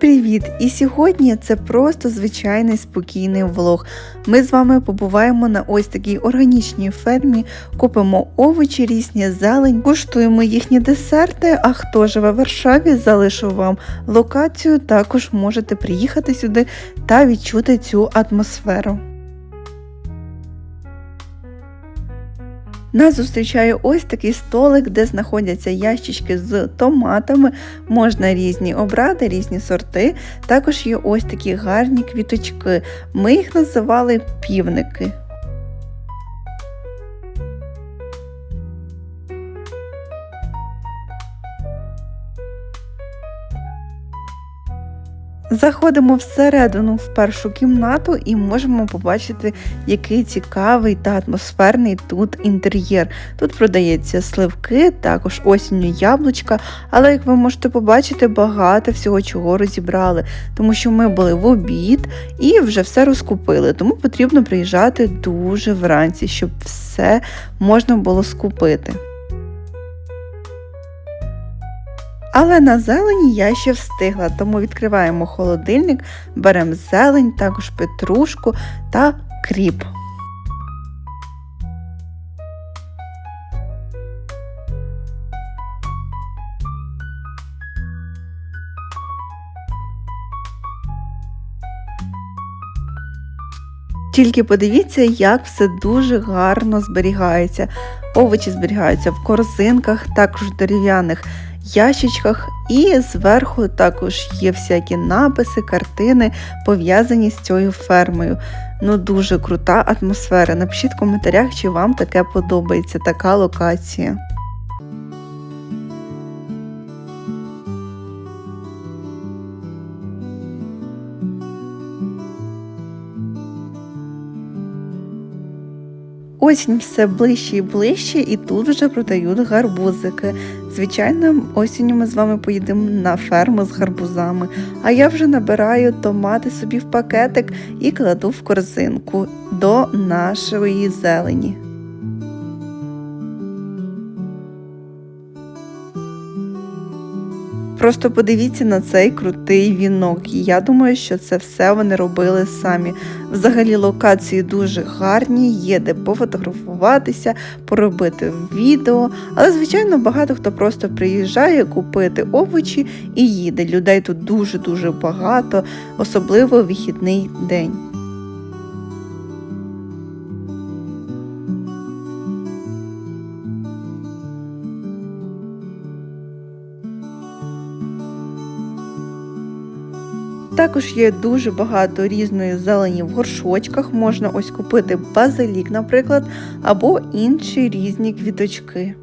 Привіт! І сьогодні це просто звичайний спокійний влог. Ми з вами побуваємо на ось такій органічній фермі, купимо овочі, різні зелень, куштуємо їхні десерти. А хто живе в Варшаві, залишу вам локацію. Також можете приїхати сюди та відчути цю атмосферу. Нас зустрічає ось такий столик, де знаходяться ящички з томатами, можна різні обрати, різні сорти. Також є ось такі гарні квіточки. Ми їх називали півники. Заходимо всередину в першу кімнату і можемо побачити, який цікавий та атмосферний тут інтер'єр. Тут продається сливки, також осінню яблучка, але як ви можете побачити, багато всього чого розібрали, тому що ми були в обід і вже все розкупили. Тому потрібно приїжджати дуже вранці, щоб все можна було скупити. Але на зелені я ще встигла, тому відкриваємо холодильник, беремо зелень, також петрушку та кріп. Тільки подивіться, як все дуже гарно зберігається. Овочі зберігаються в корзинках, також дерев'яних ящичках, і зверху також є всякі написи, картини, пов'язані з цією фермою. Ну, дуже крута атмосфера. Напишіть в коментарях, чи вам таке подобається, така локація. Осінь все ближче і ближче, і тут вже продають гарбузики. Звичайно, осінню ми з вами поїдемо на ферму з гарбузами. А я вже набираю томати собі в пакетик і кладу в корзинку до нашої зелені. Просто подивіться на цей крутий вінок. І Я думаю, що це все вони робили самі. Взагалі локації дуже гарні, є де пофотографуватися, поробити відео. Але, звичайно, багато хто просто приїжджає купити овочі і їде. Людей тут дуже-дуже багато, особливо в вихідний день. Також є дуже багато різної зелені в горшочках. Можна ось купити базилік, наприклад, або інші різні квіточки.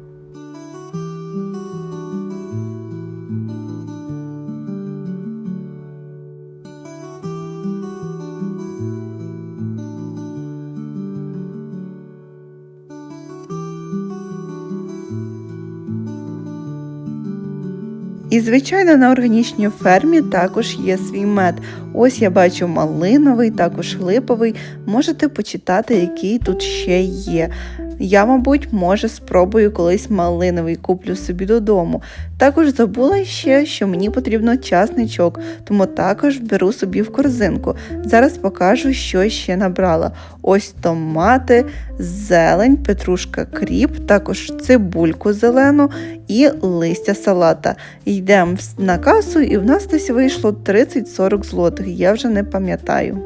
І, звичайно, на органічній фермі також є свій мед. Ось я бачу малиновий, також липовий. Можете почитати, який тут ще є. Я, мабуть, може спробую колись малиновий куплю собі додому. Також забула ще, що мені потрібно часничок, тому також беру собі в корзинку. Зараз покажу, що ще набрала. Ось томати, зелень, петрушка кріп, також цибульку зелену і листя салата. Йдемо на касу, і в нас десь вийшло 30-40 злотих, я вже не пам'ятаю.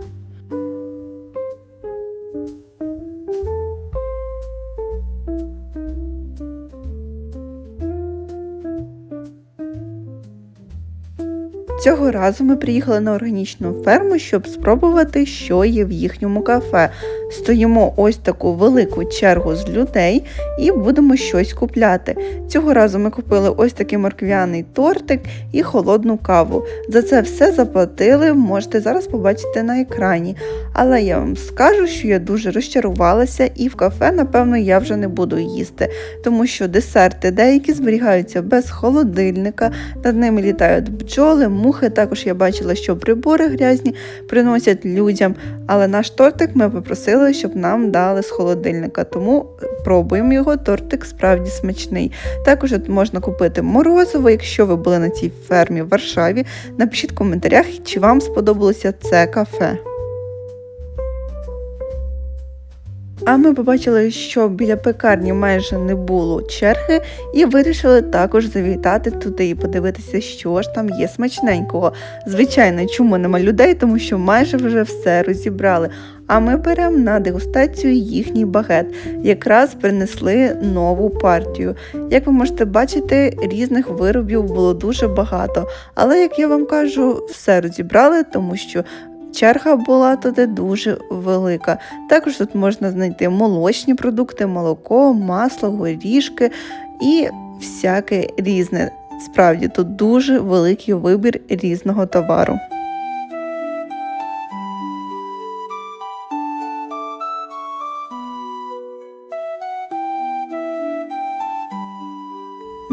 Цього разу ми приїхали на органічну ферму, щоб спробувати, що є в їхньому кафе. Стоїмо ось таку велику чергу з людей і будемо щось купляти. Цього разу ми купили ось такий морквяний тортик і холодну каву. За це все заплатили, можете зараз побачити на екрані. Але я вам скажу, що я дуже розчарувалася, і в кафе, напевно, я вже не буду їсти, тому що десерти деякі зберігаються без холодильника, над ними літають бджоли, мухи мухи. Також я бачила, що прибори грязні приносять людям. Але наш тортик ми попросили, щоб нам дали з холодильника. Тому пробуємо його. Тортик справді смачний. Також можна купити морозиво. Якщо ви були на цій фермі в Варшаві, напишіть в коментарях, чи вам сподобалося це кафе. А ми побачили, що біля пекарні майже не було черги, і вирішили також завітати туди і подивитися, що ж там є смачненького. Звичайно, чому нема людей, тому що майже вже все розібрали. А ми беремо на дегустацію їхній багет. Якраз принесли нову партію. Як ви можете бачити, різних виробів було дуже багато. Але як я вам кажу, все розібрали, тому що черга була туди дуже велика. Також тут можна знайти молочні продукти, молоко, масло, горішки і всяке різне. Справді тут дуже великий вибір різного товару.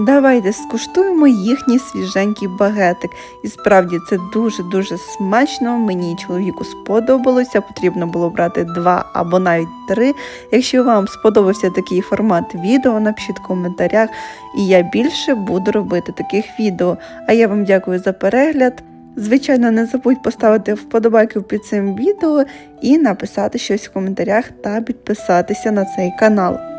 Давайте скуштуємо їхній свіженький багетик. І справді це дуже-дуже смачно. Мені чоловіку сподобалося. Потрібно було брати два або навіть три. Якщо вам сподобався такий формат відео, напишіть в коментарях, і я більше буду робити таких відео. А я вам дякую за перегляд. Звичайно, не забудь поставити вподобайки під цим відео і написати щось в коментарях та підписатися на цей канал.